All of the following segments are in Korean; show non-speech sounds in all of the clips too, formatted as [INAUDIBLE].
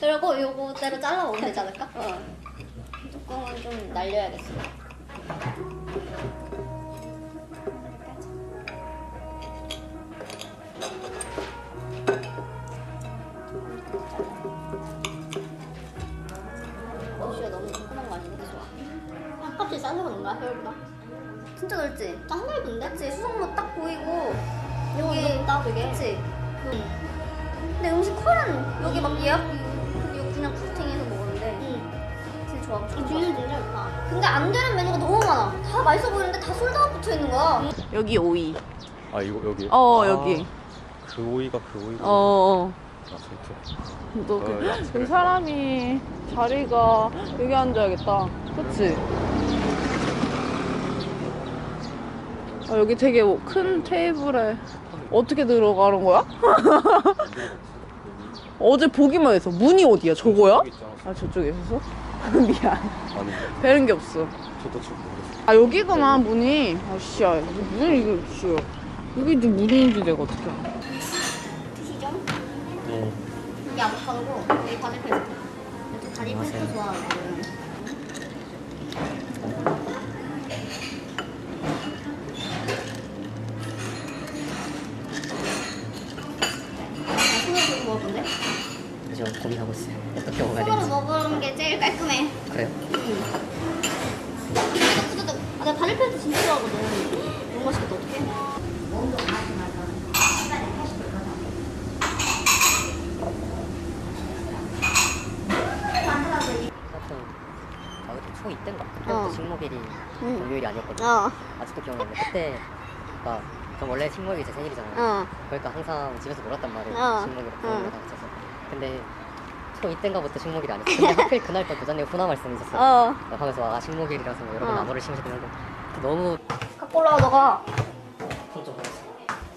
그리고 요거대로 잘라 먹으면 되지 않을까? 어. 뚜껑은 좀 날려야겠어. 날씨가 너무 조그만 거 아닌데? 좋아. 값이 싸서 그런가? 여기보다? 진짜 넓지? 짱 넓은데? 그치? 수성로 딱 보이고 여기 넓다 되게 그치? 응. 근데 음식 컬은 여기 막 예약 부팅해서 먹었는데 진짜 좋아 진짜 뒤는 진짜 좋다 근데 안 되는 메뉴가 너무 많아 다 맛있어 보이는데 다 솔드아웃 붙어 있는 거야 여기 오이. 아 이거 여기? 어 아, 여기. 그 오이가 그 오이가 어. 어. 아 진짜 너 어, 그. 그 사람이 자리가 여기 앉아야겠다. 그치? 아, 여기 되게 큰 테이블에 어떻게 들어가는 거야? [LAUGHS] 어제 보기만 해서. 문이 어디야? 저거야? 아. 저쪽에 있었어? [LAUGHS] 미안. 아니. 배는 게 없어. 저도 지금 모르겠어. 아 여기구나 문이. 아씨야. 문이 이게 씨야. 여기 이제 문인지 내가 어떻게 알아 드시죠? 네 이게 아보카도고 여기 바질 페스토 저 바질 페스토 좋아하거든 손으로 들고 먹을 건데? 그죠 고민하고 있어요 어떻게 먹어야 손으로 되는지 먹으는 게 제일 깔끔해 그래요? 후두둑 아, 내가 페스토 진짜 좋아하거든 너무 맛있겠다 어떡해? 아초 이때인가 그때부터 어. 식목일이 응. 공휴일이 아니었거든요 어, 아직도 기억나는데 그때 그러니까 전 원래 식목일이 제 생일이잖아요 어, 그러니까 항상 집에서 놀았단 말이에요 어. 식목일에 어. 같이 근데 초 이때인가부터 식목일이 아니었어요 근데 [LAUGHS] 하필 그날 또 교장님 훈화 말씀이 있었어요. 어. 하면서 아 식목일이라서 뭐 여러분 어. 나무를 심으셔야 되는데 너무 갖고 올라와 너가. 손좀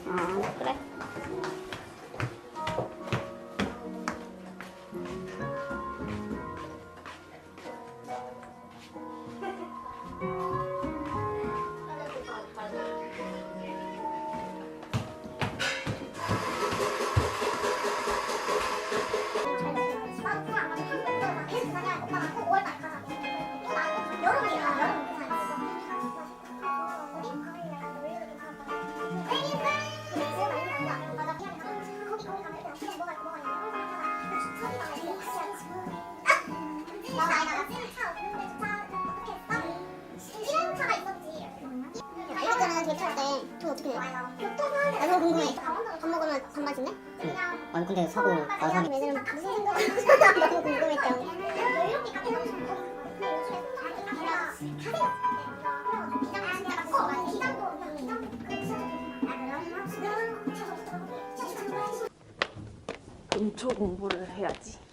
아 그래 결제할 때돈 어떻게 내? 나 궁금해 밥 먹으면 반반 준대? 아니 근데 사고 왜냐면 무슨 생각을 너무 궁금했죠 음초 공부를 해야지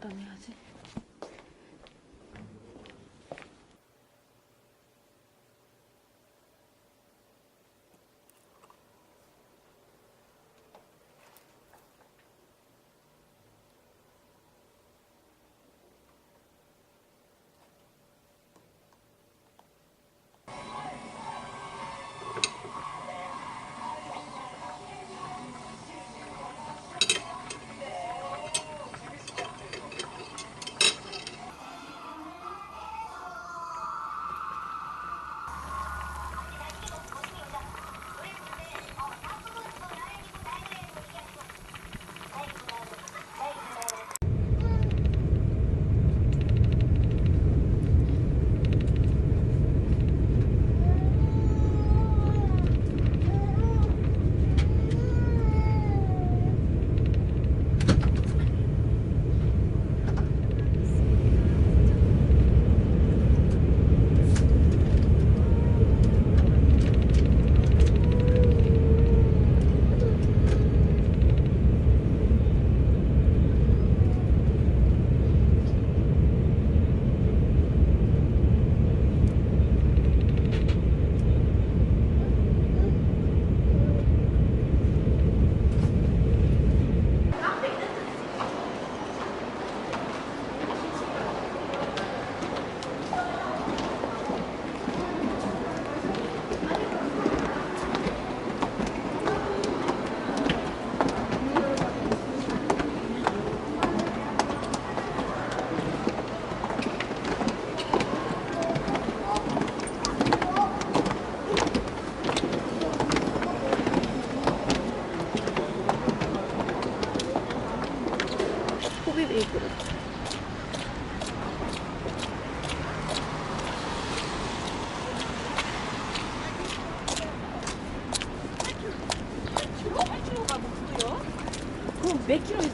일단 해야지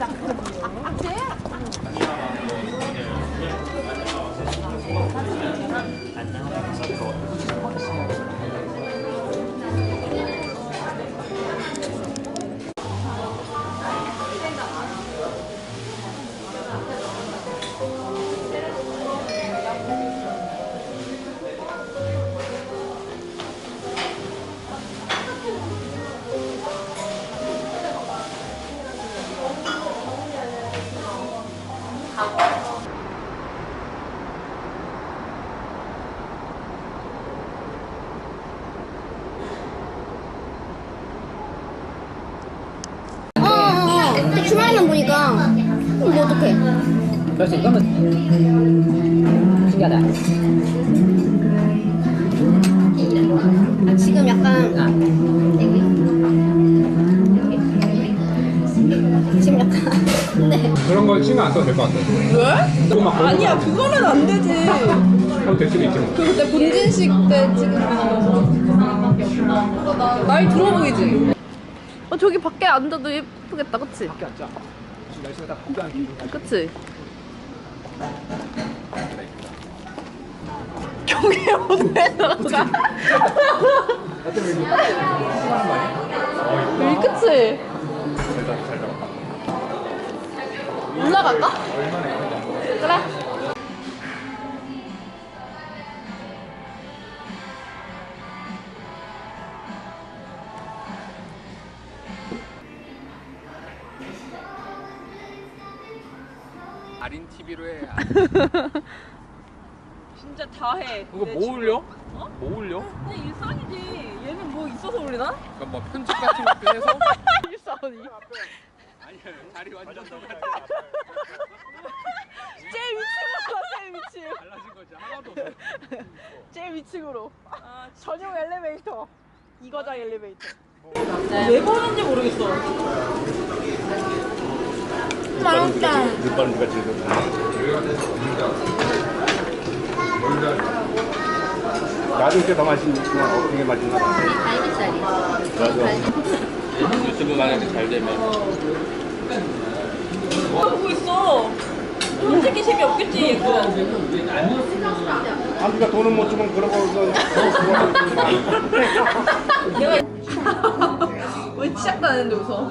어, 어, 주말에만 보니까 그럼 뭐 어떡해 그렇지 이거는 신기하다 아, 지금 약간 지금 약간 근데 그런 거 신경 안 써도 될 것 같아. 왜? 그거 막 아니야, 그거는 안 되지. 하면 될 수도 있지 뭐. 그 그때 본진식 때 찍은 거. 날 들어 보이지? 어, 저기 밖에 앉아도 예쁘겠다, 그치? 밖에 앉자. 지금 날씨가 딱 덥지 않게. 그치? 경계 못해 들어가. 여기 그치? 올라갈까? 그래. 아린 TV로 해. [LAUGHS] 진짜 다 해. 이거 뭐 올려? 뭐 올려? 그냥 일상이지. 얘는 뭐 있어서 올리나? 그러니까 뭐 편집 같은 것도 해서? [LAUGHS] 일상이. 아니야 다리 완전 똑같아. [LAUGHS] 제일 위층으로 가, 제일 위층. 달라진 거지 하나도 없어. 제일 위층으로. 전용 엘리베이터. 이거장 엘리베이터. 왜 보는지 모르겠어. 맛있다. 누가 제일 좋다. 나도 때더 맛있지만 어떤 게 맛있나 봐. 갈비살이 맞아. 유튜브 만약에 잘 되면. 하고 있어. 솔직히 재미없겠지, 이거. 아, 누가 돈은 못 주면 그런 거 [LAUGHS] 왜 시작도 안 했는데 웃어?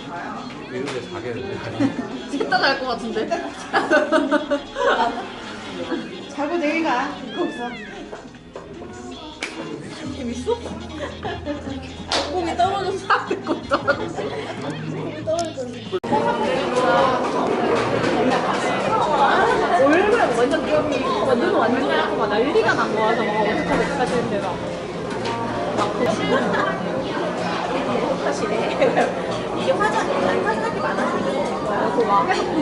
이런데 자겠는데. 이따 잘것 같은데? [LAUGHS] 자고 내일 가. 그거 없어. 재밌어? 몸이 떨어져서 떨어졌어. 완전 완전 완전 약간 막 난리가 난 거야. 그래서 막 어떡하지 어떡하지 했는데 막. [LAUGHS] 이게 不要补